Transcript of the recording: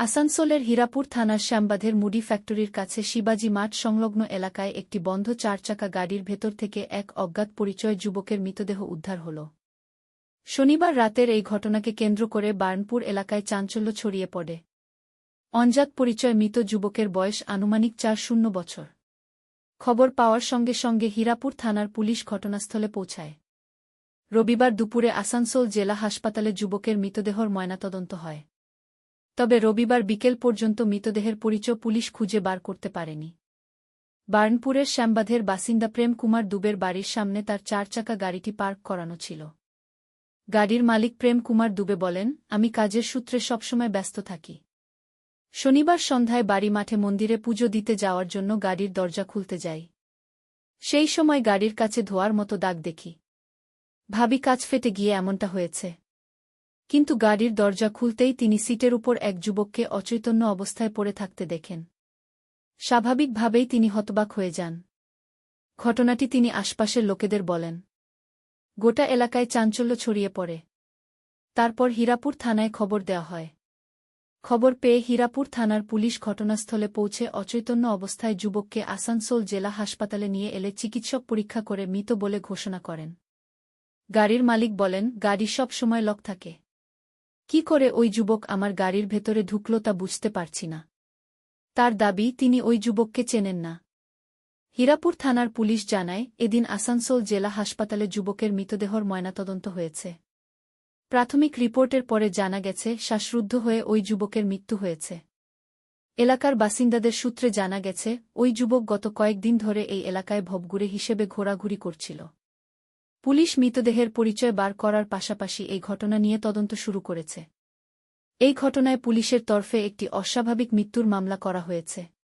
আসানসোলের হীরাপুর থানার শ্যামবাঁধের মুডি ফ্যাক্টরির কাছে শিবাজি মাঠ সংলগ্ন এলাকায় একটি বন্ধ চারচাকা গাড়ির ভেতর থেকে এক অজ্ঞাত পরিচয় যুবকের মৃতদেহ উদ্ধার হল। শনিবার রাতের এই ঘটনাকে কেন্দ্র করে বার্নপুর এলাকায় চাঞ্চল্য ছড়িয়ে পড়ে। অঞ্জাত পরিচয় মৃত যুবকের বয়স আনুমানিক চার শূন্য বছর। খবর পাওয়ার সঙ্গে সঙ্গে হীরাপুর থানার পুলিশ ঘটনাস্থলে পৌঁছায়। রবিবার দুপুরে আসানসোল জেলা হাসপাতালে যুবকের মৃতদেহর ময়নাতদন্ত হয়। তবে রবিবার বিকেল পর্যন্ত মৃতদেহের পরিচয় পুলিশ খুঁজে বার করতে পারেনি। বার্নপুরের শ্যামবাঁধের বাসিন্দা প্রেম কুমার দুবের বাড়ির সামনে তার চার চাকা গাড়িটি পার্ক করানো ছিল। গাড়ির মালিক প্রেম কুমার দুবে বলেন, আমি কাজের সূত্রে সবসময় ব্যস্ত থাকি। শনিবার সন্ধ্যায় বাড়ি মাঠে মন্দিরে পুজো দিতে যাওয়ার জন্য গাড়ির দরজা খুলতে যাই। সেই সময় গাড়ির কাছে ধোয়ার মতো দাগ দেখি। ভাবি, কাজ ফেটে গিয়ে এমনটা হয়েছে। কিন্তু গাড়ির দরজা খুলতেই তিনি সিটের উপর এক যুবককে অচৈতন্য অবস্থায় পড়ে থাকতে দেখেন। স্বাভাবিকভাবেই তিনি হতবাক হয়ে যান। ঘটনাটি তিনি আশপাশের লোকেদের বলেন। গোটা এলাকায় চাঞ্চল্য ছড়িয়ে পড়ে। তারপর হীরাপুর থানায় খবর দেওয়া হয়। খবর পেয়ে হীরাপুর থানার পুলিশ ঘটনাস্থলে পৌঁছে অচৈতন্য অবস্থায় যুবককে আসানসোল জেলা হাসপাতালে নিয়ে এলে চিকিৎসক পরীক্ষা করে মৃত বলে ঘোষণা করেন। গাড়ির মালিক বলেন, গাড়ি সব সময় লক থাকে। কি করে ওই যুবক আমার গাড়ির ভেতরে ঢুকল তা বুঝতে পারছি না। তার দাবি, তিনি ওই যুবককে চেনেন না। হীরাপুর থানার পুলিশ জানায়, এদিন আসানসোল জেলা হাসপাতালে যুবকের মৃতদেহর ময়নাতদন্ত হয়েছে। প্রাথমিক রিপোর্টের পরে জানা গেছে, শ্বাসরুদ্ধ হয়ে ওই যুবকের মৃত্যু হয়েছে। এলাকার বাসিন্দাদের সূত্রে জানা গেছে, ওই যুবক গত কয়েকদিন ধরে এই এলাকায় ভবগুড়ে হিসেবে ঘোরাঘুরি করছিল। পুলিশ মৃতদেহের পরিচয় বার করার পাশাপাশি এই ঘটনা নিয়ে তদন্ত শুরু করেছে। এই ঘটনায় পুলিশের তরফে একটি অস্বাভাবিক মৃত্যুর মামলা করা হয়েছে।